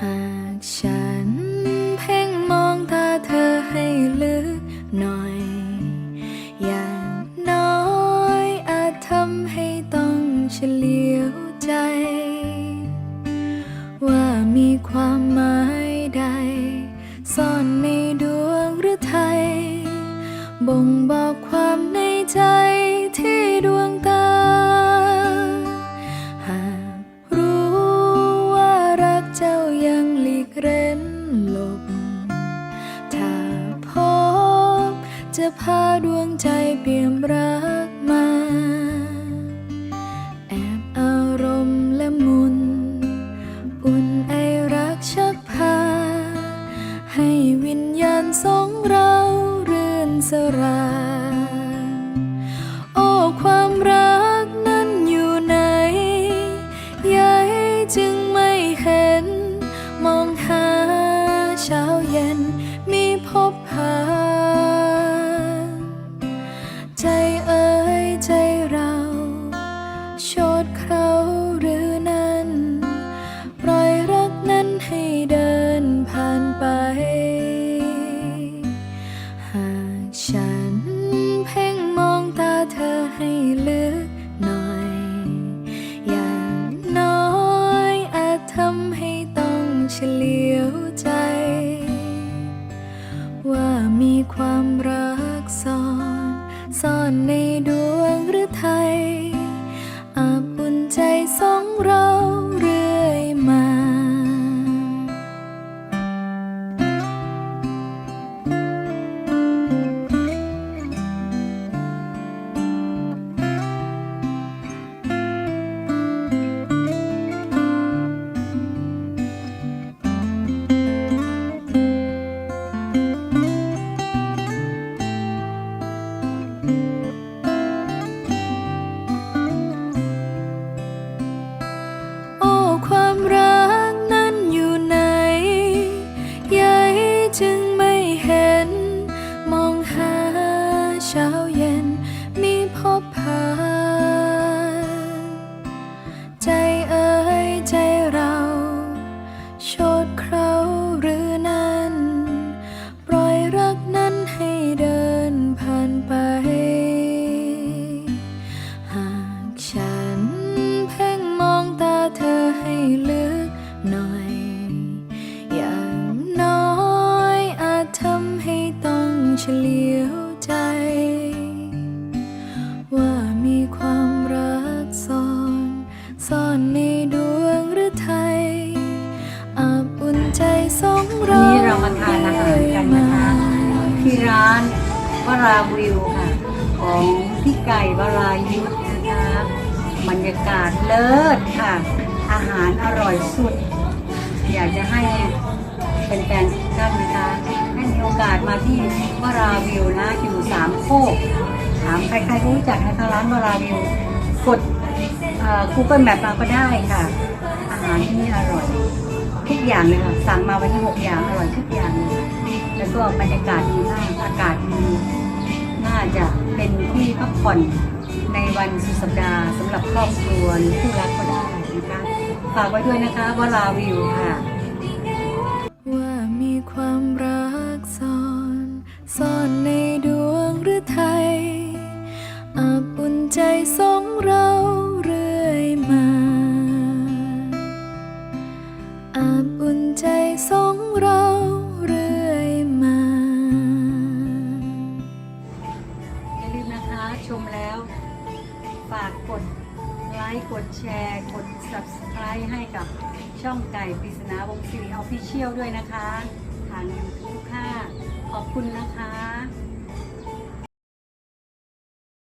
หากฉันเพ่งมองตาเธอให้ลึกหน่อย อย่างน้อยอาจทำให้ต้องเฉลียวใจ ว่ามีความหมายใด ซ่อนในดวงหรือไทย บ่งบอกความในใจที่ดวงตา อผ้าดวงใจเปี่ยมรักมา แอบอารมณ์และมุน อุ่นไอรักชักพา ให้วิญญาณสองเราเรื่อนสรางโอ้ความรัก ว่ามีความรักซ่อน ซ่อนในดวงหรือไทยอาบอุ่นใจสองเรา เฉลียวใจ ว่ามีความรักซ่อน ซ่อนในดวงหรือไทยอาบอุ่นใจสองวันเรานี้เรามาทานอาหารกันนะคะ ที่ร้านวราวิวค่ะ ของพี่ไก่วรายุทธนะคะบรรยากาศเลิศค่ะ อาหารอร่อยสุด อยากจะให้เป็นแฟนๆทุกท่านนะคะ โอกาสมาที่วราวิวนะอยู่สามโคกถามใครๆรู้จักนะคะร้านวราวิวกดคูเปิลแมปมาก็ได้ค่ะ อาหารที่นี่อร่อย ทุกอย่างเลยค่ะ สั่งมาวันที่หกอย่างอร่อยทุกอย่างเลยแล้วก็บรรยากาศดีมากอากาศดีน่าจะเป็นที่พักผ่อนในวันสุดสัปดาห์สำหรับครอบครัวหรือคู่รักก็ได้นะคะฝากไว้ด้วยนะคะวลาวิวค่ะ ว่ามีความ ซ่อนในดวงหรือไทยอาบอุ่นใจสองเราเรื่อยมาอาบอุ่นใจสองเราเรื่อยมา อย่าลืมนะคะชมแล้ว ฝากกดไลค์กดแชร์ กด subscribe ให้กับช่องไก่ปริศนาวงศิริออฟฟิเชียลด้วยนะคะาง YouTube ค่ะขอบคุณนะคะ